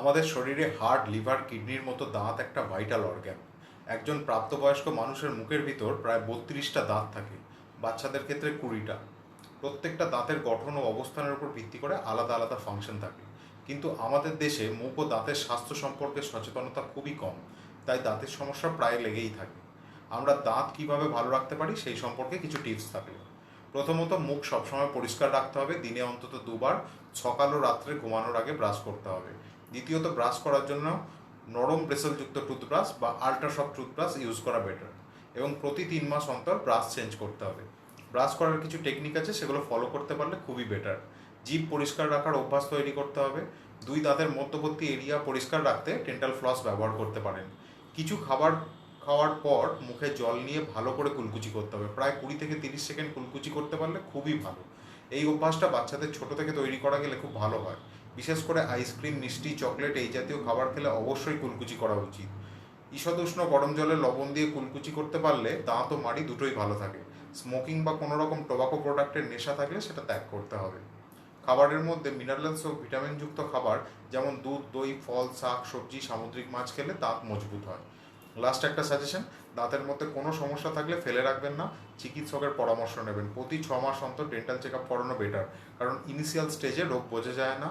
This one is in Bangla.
আমাদের শরীরে হার্ট লিভার কিডনির মতো দাঁত একটা ভাইটাল অর্গ্যান একজন প্রাপ্তবয়স্ক মানুষের মুখের ভিতর প্রায় বত্রিশটা দাঁত থাকে, বাচ্চাদের ক্ষেত্রে কুড়িটা। প্রত্যেকটা দাঁতের গঠন ও অবস্থানের উপর ভিত্তি করে আলাদা আলাদা ফাংশন থাকে। কিন্তু আমাদের দেশে মুখ ও দাঁতের স্বাস্থ্য সম্পর্কে সচেতনতা খুবই কম, তাই দাঁতের সমস্যা প্রায় লেগেই থাকে। আমরা দাঁত কীভাবে ভালো রাখতে পারি সেই সম্পর্কে কিছু টিপস থাকল। প্রথমত মুখ সবসময় পরিষ্কার রাখতে হবে, দিনে অন্তত দুবার, সকাল ও রাত্রে ঘুমানোর আগে ব্রাশ করতে হবে। দ্বিতীয়ত ব্রাশ করার জন্য নরম ব্রেসেলযুক্ত টুথব্রাশ বা আল্ট্রা সফট টুথব্রাশ ইউজ করা বেটার এবং প্রতি তিন মাস অন্তর ব্রাশ চেঞ্জ করতে হবে। ব্রাশ করার কিছু টেকনিক আছে, সেগুলো ফলো করতে পারলে খুবই বেটার জিভ পরিষ্কার রাখার অভ্যাস তৈরি করতে হবে। দুই দাঁতের মধ্যবর্তী এরিয়া পরিষ্কার রাখতে ডেন্টাল ফ্লস ব্যবহার করতে পারেন। কিছু খাবার খাওয়ার পর মুখে জল নিয়ে ভালো করে কুলকুচি করতে হবে। প্রায় কুড়ি থেকে তিরিশ সেকেন্ড কুলকুচি করতে পারলে খুবই ভালো। এই অভ্যাসটা বাচ্চাদের ছোট থেকে তৈরি করা গেলে খুব ভালো হয়। বিশেষ করে আইসক্রিম মিষ্টি চকলেট এই জাতীয় খাবার খেলে অবশ্যই কুলকুচি করা উচিত। ঈষদুষ্ণ গরম জলে লবণ দিয়ে কুলকুচি করতে পারলে দাঁত ও মাড়ি দুটোই ভালো থাকে। স্মোকিং বা কোনো রকম টোবাকো প্রোডাক্টের নেশা থাকলে সেটা ত্যাগ করতে হবে। খাবারের মধ্যে মিনারেলস ও ভিটামিনযুক্ত খাবার যেমন দুধ, দই, ফল, শাক, সবজি, সামুদ্রিক মাছ খেলে দাঁত মজবুত হয়। লাস্ট একটা সাজেশন দাঁতের মধ্যে কোনো সমস্যা থাকলে ফেলে রাখবেন না, চিকিৎসকের পরামর্শ নেবেন। প্রতি ছ মাস অন্তর ডেন্টাল চেক আপ করানো বেটার কারণ ইনিশিয়াল স্টেজে রোগ বোঝা যায় না।